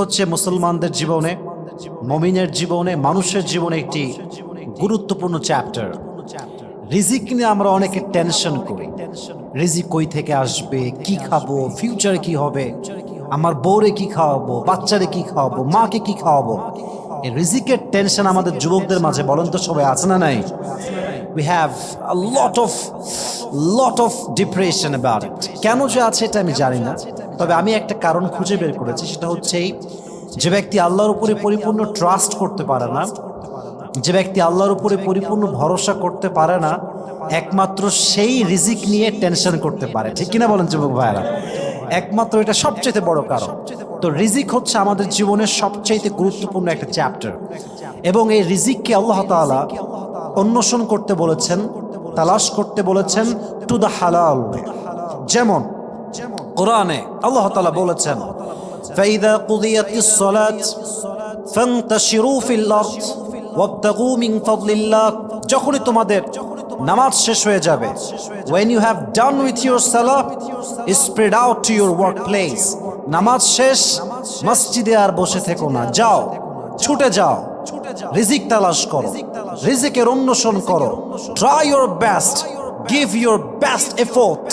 হচ্ছে মুসলমানদের জীবনে, মমিনের জীবনে, মানুষের জীবনে একটি গুরুত্বপূর্ণ চ্যাপ্টার রিজিক নিয়ে আমরা অনেকে টেনশন করি। রিজিক কই থেকে আসবে? কি খাব? ফিউচারে কি হবে? আমার বউরে কি খাওয়াবো? বাচ্চারে কি খাওয়াবো? মাকে কি খাওয়াবো? এই রিজিকের টেনশন আমাদের যুবকদের মাঝে বলেন তো সবাই আছে না নাই? We have lot of lot of depression about it কেন যে আছে এটা আমি জানি না। তবে আমি একটা কারণ খুঁজে বের করেছি সেটা হচ্ছে এই, যে ব্যক্তি আল্লাহর উপরে পরিপূর্ণ ট্রাস্ট করতে পারে না যে ব্যক্তি আল্লাহর উপরে পরিপূর্ণ ভরসা করতে পারে না একমাত্র সেই রিজিক নিয়ে টেনশন করতে পারে। ঠিক কিনা বলেন যুবক ভাইরা একমাত্র এটা সবচেয়ে বড় কারণ। তো রিজিক হচ্ছে আমাদের জীবনের সবচেয়ে গুরুত্বপূর্ণ একটা চ্যাপ্টার এবং এই রিজিককে আল্লাহ তাআলা অন্বেষণ করতে বলেছেন তালাশ করতে বলেছেন টু দ্য হালাল যেমন কোরআনে আল্লাহ তাআলা বলেছেন فإذا قضيت الصلاة فانتشروا في الأرض وابتغوا من فضل الله যখনই তোমাদের নামাজ শেষ হয়ে যাবে when you have done with your salah spread out to your workplace নামাজ শেষ মসজিদে আর বসে থেকো না যাও ছুটে যাও রিজিক তালাশ করো রিজিকের অন্বেষণ করো try your best give your best effort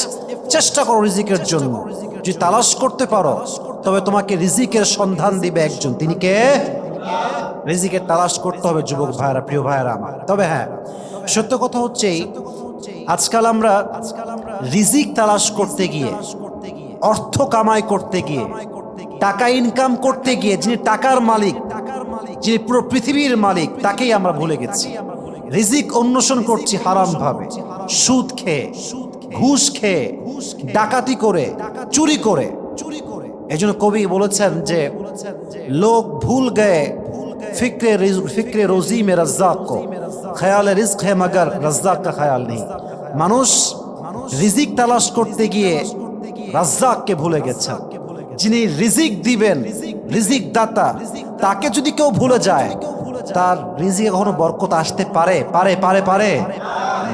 চেষ্টা করো রিজিকের জন্য। যদি তালাশ করতে পারো তবে তোমাকে রিজিকের সন্ধান দিবে একজন। তিনি কে? রিজিকের তালাশ করতে হবে যুবক ভাইরা প্রিয় ভাইরা আমার। তবে হ্যাঁ সত্য কথা হচ্ছে আজকাল আমরা রিজিক তালাশ করতে গিয়ে অর্থ কামাই করতে গিয়ে টাকা ইনকাম করতে গিয়ে যিনি টাকার মালিক যিনি পুরো পৃথিবীর মালিক তাকেই আমরা ভুলে গেছি। রিজিক অন্বেষণ করছি হারাম ভাবে সুদ খেয়ে ঘুষ খেয়ে ডাকাতি করে, চুরি করে। চুরি এই জন্য কবি বলেছেন যে, লোক ভুল গয়ে ফিক্রে ফিক্রে রোজি মে রজ্জাক কো। খেয়াল রিস্ক হে মগর রজ্জাক কা খেয়াল নেই। মানুষ রিজিক তালাশ করতে গিয়ে রাজ্জাককে ভুলে গেছেন যিনি রিজিক দিবেন, রিজিক দাতা, তাকে যদি কেউ ভুলে যায়, তার রিজিকে কখনো বরকত আসতে পারে? পারে পারে পারে?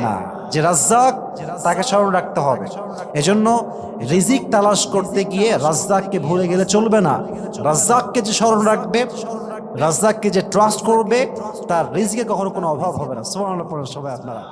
না। যে রাজ্জাক তাকে স্মরণ রাখতে হবে। এজন্য রিজিক তালাশ করতে গিয়ে রাজ্জাককে ভুলে গেলে চলবে না। রাজ্জাককে যে স্মরণ রাখবে, রাজ্জাককে যে ট্রাস্ট করবে, তার রিজিকে কখনো কোনো অভাব হবে না। স্মরণ সবাই আপনারা।